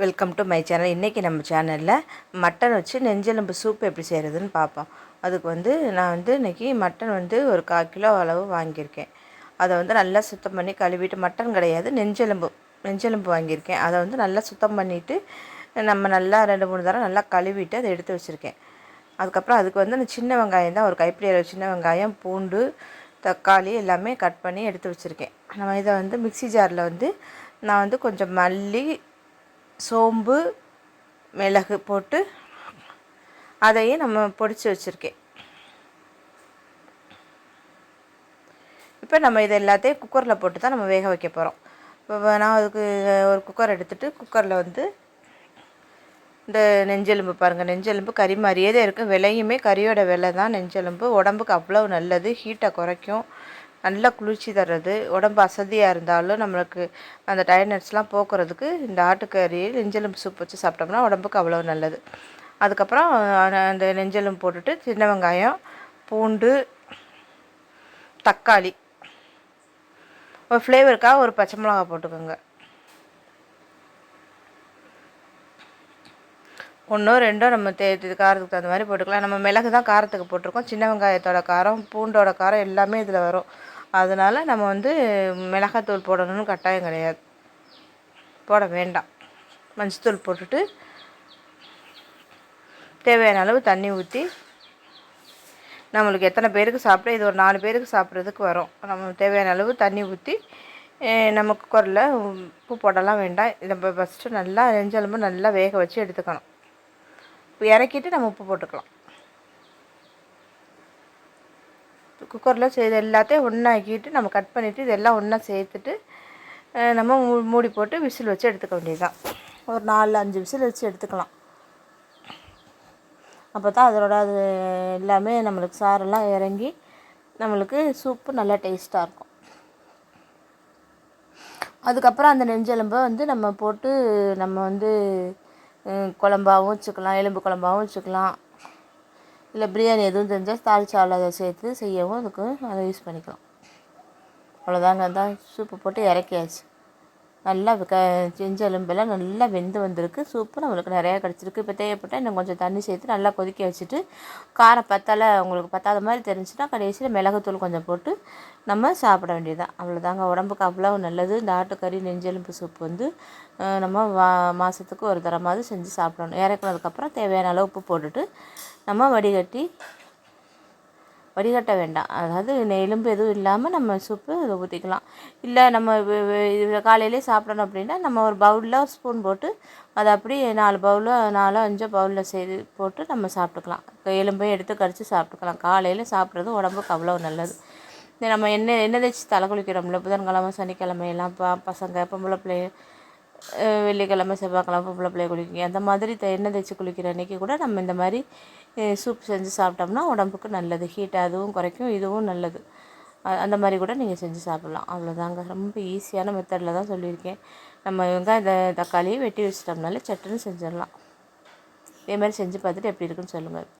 Welcome to my channel இன்றைக்கி நம்ம சேனலில் மட்டன் வச்சு நெஞ்செலும்பு சூப் எப்படி செய்கிறதுன்னு பார்ப்போம் அதுக்கு வந்து நான் வந்து இன்றைக்கி மட்டன் வந்து ஒரு கால் கிலோ அளவு வாங்கியிருக்கேன். அதை வந்து நல்லா சுத்தம் பண்ணி கழுவிட்டு மட்டன் கிடையாது நெஞ்செலும்பு நெஞ்செலும்பு வாங்கியிருக்கேன். அதை வந்து நல்லா சுத்தம் பண்ணிவிட்டு நம்ம நல்லா ரெண்டு மூணு தடவை நல்லா கழுவிட்டு அதை எடுத்து வச்சுருக்கேன். அதுக்கப்புறம் அதுக்கு வந்து அந்த சின்ன வெங்காயம் தான் ஒரு கைப்பிடி அளவு சின்ன வெங்காயம் பூண்டு தக்காளி எல்லாமே கட் பண்ணி எடுத்து வச்சுருக்கேன். நம்ம இதை வந்து மிக்ஸி ஜாரில் வந்து நான் வந்து கொஞ்சம் மல்லி சோம்பு மிளகு போட்டு அதையும் நம்ம பொடிச்சு வச்சுருக்கேன். இப்போ நம்ம இது எல்லாத்தையும் குக்கரில் போட்டு தான் நம்ம வேக வைக்க போகிறோம் இப்போ நான் அதுக்கு ஒரு குக்கர் எடுத்துகிட்டு குக்கரில் வந்து இந்த நெஞ்செலும்பு பாருங்கள் நெஞ்செலும்பு கறி மாதிரியே தான் இருக்கும் விலையுமே கறியோட விலை தான் நெஞ்செலும்பு. உடம்புக்கு அவ்வளோ நல்லது. ஹீட்டை குறைக்கும். நல்லா குளிர்ச்சி தர்றது உடம்பு அசதியாக இருந்தாலும் நம்மளுக்கு அந்த டயர்னஸ்லாம் போக்குறதுக்கு இந்த ஆட்டுக்கறியில் நெஞ்செலும்பு சூப் வச்சு சாப்பிட்டோம்னா உடம்புக்கு அவ்வளோ நல்லது. அதுக்கப்புறம் அந்த நெஞ்செலும்பு போட்டுட்டு சின்ன வெங்காயம் பூண்டு தக்காளி. ஒரு ஃப்ளேவருக்காக ஒரு பச்சை மிளகா போட்டுக்கோங்க. ஒன்றோ ரெண்டோ நம்ம தே காரத்துக்கு தகுந்த மாதிரி போட்டுக்கலாம். நம்ம மிளகு தான் காரத்துக்கு போட்டிருக்கோம். சின்ன வெங்காயத்தோட காரம் பூண்டோட காரம் எல்லாமே இதில் வரும். அதனால் நம்ம வந்து மிளகாத்தூள் போடணும்னு கட்டாயம் கிடையாது. போட வேண்டாம். மஞ்சத்தூள் போட்டுட்டு தேவையான அளவு தண்ணி ஊற்றி நம்மளுக்கு எத்தனை பேருக்கு சாப்பிட இது ஒரு நாலு பேருக்கு சாப்பிட்றதுக்கு வரும். நம்ம தேவையான அளவு தண்ணி ஊற்றி நம்ம குக்கரில் உப்பு போடலாம் வேண்டாம். நம்ம ஃபஸ்ட்டு நல்லா நெஞ்செலும்பு நல்லா வேக வச்சு எடுத்துக்கணும். இறக்கிட்டு நம்ம உப்பு போட்டுக்கலாம். குக்கரில் செய்த எல்லாத்தையும் ஒன்றாக்கிட்டு நம்ம கட் பண்ணிவிட்டு இதெல்லாம் ஒன்றா சேர்த்துட்டு நம்ம மூடி போட்டு விசில் வச்சு எடுத்துக்க வேண்டியதுதான். ஒரு நாலு அஞ்சு விசில் வச்சு எடுத்துக்கலாம். அப்போ தான் அதோட அது எல்லாமே நம்மளுக்கு சாரெல்லாம் இறங்கி நம்மளுக்கு சூப்பு நல்லா டேஸ்ட்டாக இருக்கும். அதுக்கப்புறம் அந்த நெஞ்செலும்பை வந்து நம்ம போட்டு நம்ம வந்து குழம்பாகவும் வச்சுக்கலாம் எலும்பு குழம்பாகவும் வச்சுக்கலாம். இல்லை பிரியாணி எதுவும் தெரிஞ்சால் தாளிச்சாவில் அதை சேர்த்து செய்யவும் அதுக்கு அதை யூஸ் பண்ணிக்கலாம். அவ்வளோதாங்க தான் சூப்பு போட்டு இறக்கியாச்சு. நல்லா க செஞ்செலும்பெல்லாம் நல்லா வெந்து வந்திருக்கு. சூப்பு நம்மளுக்கு நிறையா கிடச்சிருக்கு. இப்போ தேவைப்பட்டால் இன்னும் கொஞ்சம் தண்ணி சேர்த்து நல்லா கொதிக்க வச்சுட்டு காரம் பத்தலை உங்களுக்கு பத்தாத மாதிரி தெரிஞ்சுன்னா கடைசியில் மிளகுத்தூள் கொஞ்சம் போட்டு நம்ம சாப்பிட வேண்டியதுதான். அவ்வளோதாங்க உடம்புக்கு அவ்வளோ நல்லது. இந்த ஆட்டுக்கறி நெஞ்செலும்பு சூப்பு வந்து நம்ம வா மாதத்துக்கு ஒரு தரமாவது செஞ்சு சாப்பிடணும். இறக்குனதுக்கப்புறம் தேவையான அளவு உப்பு போட்டுட்டு நம்ம வடிகட்டி வடிகட்ட வேண்டாம். அதாவது எலும்பு எதுவும் இல்லாமல் நம்ம சூப்பு இதை ஊற்றிக்கலாம் இல்லை நம்ம காலையிலே சாப்பிடணும் அப்படின்னா நம்ம ஒரு பவுலில் ஒரு ஸ்பூன் போட்டு அதை அப்படியே நாலு பவுலோ நாலோ அஞ்சோ பவுலில் செய்து போட்டு நம்ம சாப்பிட்டுக்கலாம். எலும்பையும் எடுத்து கடித்து சாப்பிட்டுக்கலாம். காலையில் சாப்பிட்றது உடம்புக்கு அவ்வளோ நல்லது. நம்ம எண்ணெய் எண்ணெய் தேய்ச்சி தலை குளிக்கிறோம்ல? புதன்கிழமை சனிக்கிழமை எல்லாம் ப பசங்க பொம்பளை பிள்ளைங்க வெள்ளிக்கிழமை செவ்வாய்க்கிழமை பொம்பளை பிள்ளைய குளிக்க அந்த மாதிரி எண்ணெய் தேய்ச்சி குளிக்கிற அன்றைக்கி கூட நம்ம இந்த மாதிரி சூப் செஞ்சு சாப்பிட்டோம்னா உடம்புக்கு நல்லது. ஹீட் அதுவும் குறைக்கும் இதுவும் நல்லது. அந்த மாதிரி கூட நீங்கள் செஞ்சு சாப்பிட்லாம். அவ்வளோதாங்க. ரொம்ப ஈஸியான மெத்தடில் தான் சொல்லியிருக்கேன். நம்ம வெங்காயம் தக்காளியை வெட்டி வச்சிட்டோம்னாலே சட்டுன்னு செஞ்சிடலாம். இதே மாதிரி செஞ்சு பார்த்துட்டு எப்படி இருக்குன்னு சொல்லுங்கள்